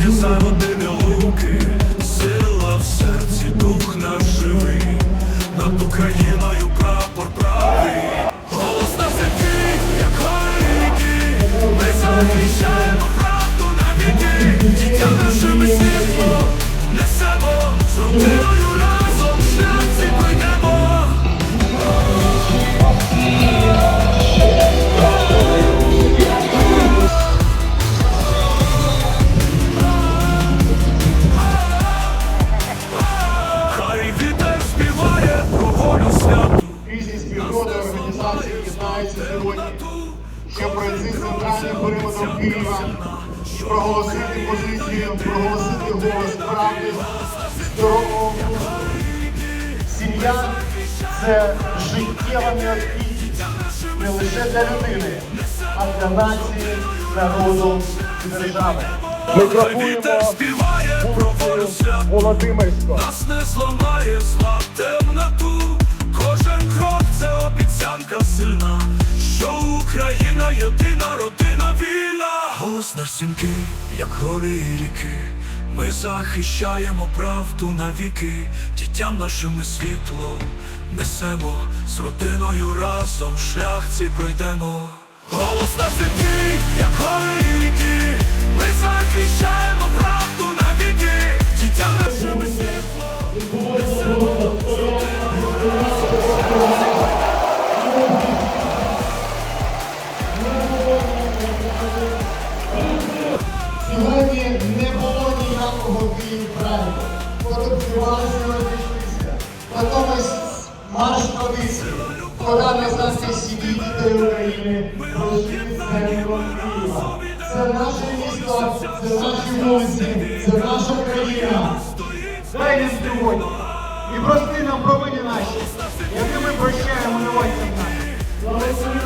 за години луки, сила в серці, дух наш живий, над Україною прапор правий, голос на землі, як горіки, ми захищаємо правду на віки, дітям нашими світло, сьогодні, щоб пройти центральним периметром Києва проголосити позицію, проголосити голос правди, здорового. Сім'я це життєва необхідність не лише для людини, а для нації, народу і держави. Ми Хай співає про волю. Володимирського. Нас не зламає зла темноту. Сінкий, як гори і ріки. Ми захищаємо правду навіки, дітям нашими світло несемо з родиною разом шлях цей пройдемо. Голос на землі, як гори і ріки. Ми захищаємо правду Фотографувалися і розійшлися. Натомість марш традиції. Пора назвати сім'ї дітей України центром Києва. Це наше місто, це наші вулиці, це наша країна. Дай нам сьогодні і прости нам провини наші, які ми прощаємо невольцям нашим.